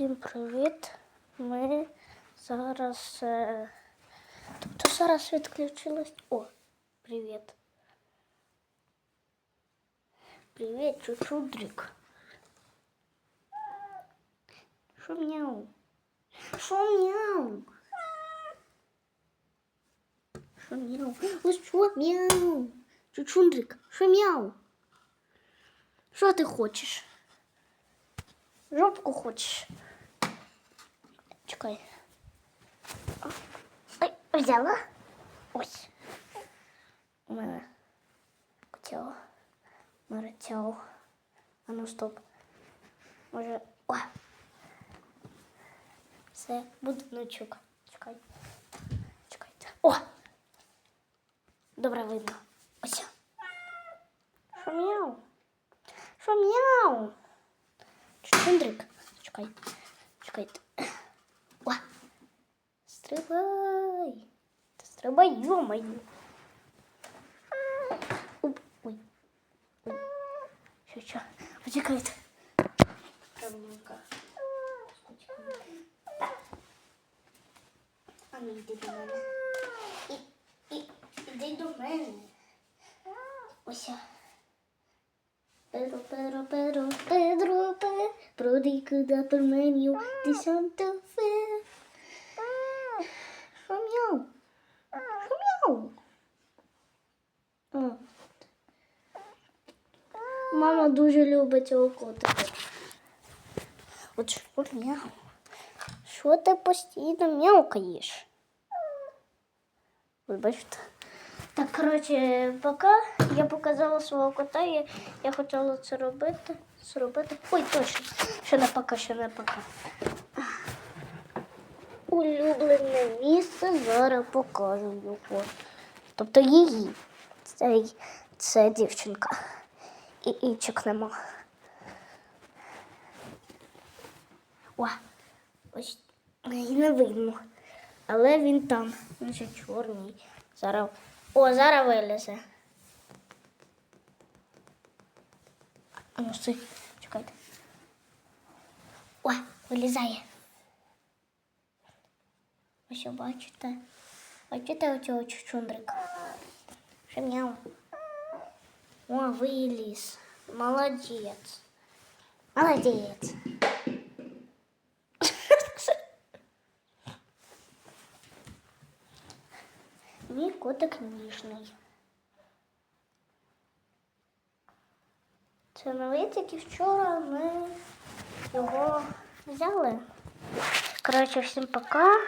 Всім привіт. Ми зараз. е, Тобто зараз відключилось. О, привіт. Привіт, чучудрик. Шо мяу? Шо мяу? Шо мяу? Ось що мяу? Чучундрик, шо мяу? Що ти хочеш? Жопку хочеш? Чекай. Ой, взяла. Ось. У мене котіло. Меретяло. А ну стоп. Може. О! Все, будиночок. Чекай. Чекайте. О! Добре видно. Ось. Шо мяу? Шо мяу? Чундрик. Чекай. Чекайте. Стрибай. Та стрибай, йомаю. Оп, Ой. Ой. Що, що? Почекайте. Правненько. А ну йди до мене. І, і, іди до мене. Ось. я. Pedro, Pedro, Pedro, Pedro, Pedro, per meglio di Santa Fe. Що мяу? Мяу? О. Мама дуже любить цього котика. От що мяу? Що ти постійно мяукаєш? Ви бачите? Так, коротше, поки я показала свого кота, я, я хотіла це робити. Зробити. Ой, точно. Ще не пока, ще не пока. Улюблене місце зараз покажу його. Тобто її. Це, це дівчинка. І інших нема. О, ось і не видно. Але він там. Він ще чорний. Зараз. О, зараз вилізе. Ну чекайте. О, вилізає. Ви що бачите? Бачите оцього чучундрика? Шем'яу. О, виліз. Молодець. Молодець. Мій котик ніжний. Це новий тільки вчора ми його взяли. Коротше, всім пока.